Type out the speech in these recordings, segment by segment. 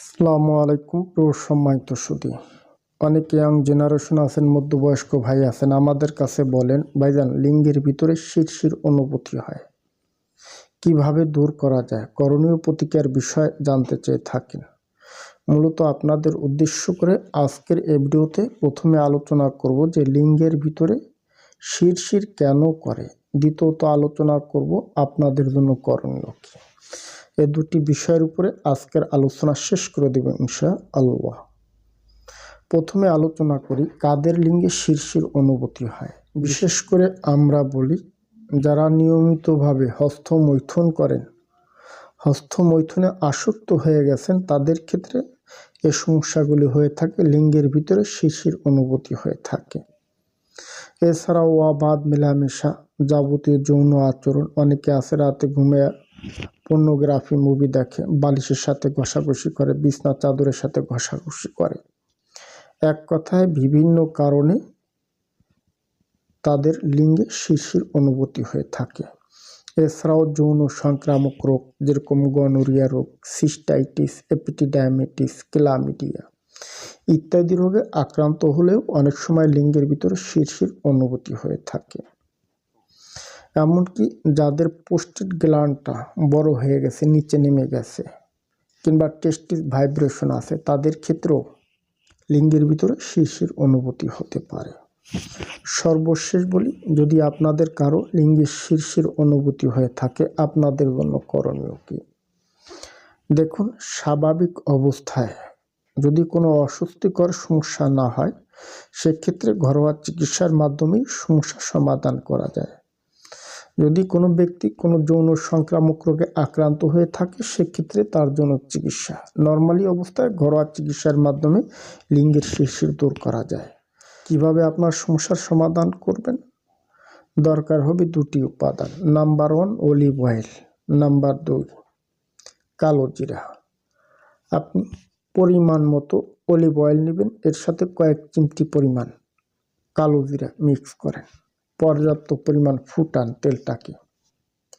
আসসালামু আলাইকুম সম্মানিত সুদী অনেক ইয়াং জেনারেশন আছেন, মধ্যবয়স্ক ভাই আছেন, আমাদের কাছে বলেন, ভাইজান, লিঙ্গের ভিতরে শিরশির অনুভূতি হয়। কীভাবে দূর করা যায়? করণীয় প্রতিকার বিষয় জানতে চেয়ে থাকেন। মূলত আপনাদের উদ্দেশ্য করে আজকের এই ভিডিওতে প্রথমে আলোচনা করব যে লিঙ্গের ভিতরে শিরশির কেন করে। দ্বিতীয়ত আলোচনা করব আপনাদের জন্য করণীয় কী। এই দুটি বিষয়ের উপরে আজকের আলোচনা শেষ করে দেব ইনশা আল্লাহ প্রথমে আলোচনা করি, কাদের লিঙ্গে শীর্ষের অনুভূতি হয়? বিশেষ করে আমরা বলি, যারা নিয়মিতভাবে হস্তমৈথুন করেন, হস্তমৈথুনে আসক্ত হয়ে গেছেন, তাদের ক্ষেত্রে এ সমস্যাগুলি হয়ে থাকে, লিঙ্গের ভিতরে শিশির অনুভূতি হয়ে থাকে। এছাড়াও ওয়াবাদ মেলামেশা, যাবতীয় যৌন আচরণ, অনেকে আছে রাতে ঘুমে পর্নোগ্রাফি মুভি দেখে, বালিশের সাথে ঘষাঘষি করে, বিছনা চাদরের সাথে ঘষাঘষি করে। এক কথায়, বিভিন্ন কারণে তাদের লিঙ্গে শিশির অনুভূতি হয়ে থাকে। এছাড়াও যৌন সংক্রামক রোগ, যেরকম গনোরিয়া রোগ, সিস্টাইটিস এপিটিডায়ামেটিস ক্লামিডিয়া ইত্যাদি রোগে আক্রান্ত হলেও অনেক সময় লিঙ্গের ভিতরে শিরশির অনুভূতি হয়ে থাকে। এমনকি যাদের পোস্টেড গ্ল্যান্ডটা বড় হয়ে গেছে, নিচে নেমে গেছে, কিংবা টেস্টিস ভাইব্রেশন আছে, তাদের ক্ষেত্রেও লিঙ্গের ভিতরে শিশির অনুভূতি হতে পারে। সর্বশেষ বলি, যদি আপনাদের কারও লিঙ্গের শীর্ষের অনুভূতি হয়ে থাকে, আপনাদের জন্য করণীয় কী? দেখুন, স্বাভাবিক অবস্থায় যদি কোনো অস্বস্তিকর সমস্যা না হয়, সেক্ষেত্রে ঘরোয়া চিকিৎসার মাধ্যমেই সমস্যা সমাধান করা যায়। যদি কোনো ব্যক্তি কোনো যৌন সংক্রামক রোগে আক্রান্ত হয়ে থাকে, সেক্ষেত্রে তার জন্য চিকিৎসা। নর্মালি অবস্থায় ঘরোয়া চিকিৎসার মাধ্যমে লিঙ্গের শিশির দূর করা যায়। কীভাবে আপনার সমস্যার সমাধান করবেন? দরকার হবে দুটি উপাদান, number one olive oil, number দুই কালো জিরা। আপনি পরিমাণ মতো অলিভ অয়েল নেবেন, এর সাথে কয়েক চিমটি পরিমাণ কালো জিরা মিক্স করেন। পর্যাপ্ত পরিমাণ ফুটান তেলটাকে।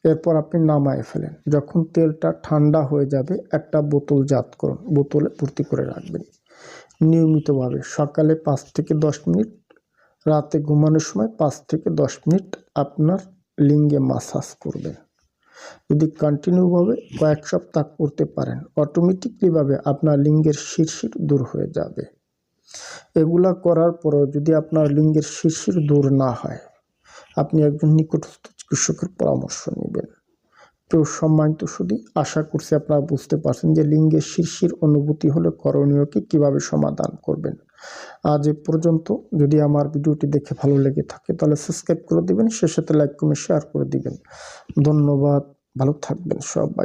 এরপর আপনি নামায় ফেলেন। যখন তেলটা ঠান্ডা হয়ে যাবে, একটা বোতল জাত করুন। বোতলে ভর্তি করে রাখবেন। নিয়মিতভাবে সকালে পাঁচ থেকে দশ মিনিট, রাতে ঘুমানোর সময় পাঁচ থেকে দশ মিনিট আপনার লিঙ্গে মাসাজ করবেন। যদি কন্টিনিউভাবে কয়েক সপ্তাহ করতে পারেন অটোমেটিকলিভাবে আপনার লিঙ্গের শিরশির দূর হয়ে যাবে। এগুলা করার পরেও যদি আপনার লিঙ্গের শিরশির দূর না হয় আপনি একজন নিকটস্থ চিকিৎসকের পরামর্শ নেবেন। তো সম্মানিত শুধু আশা করছি আপনারা বুঝতে পারছেন যে লিঙ্গের শিরশির অনুভূতি হলে করণীয়কে কীভাবে সমাধান করবেন। আজ এ পর্যন্ত, যদি আমার ভিডিওটি দেখে ভালো লেগে থাকে তাহলে সাবস্ক্রাইব করে দিবেন সে সাথে লাইক কমেন্ট শেয়ার করে দিবেন। ধন্যবাদ, ভালো থাকবেন সবাই।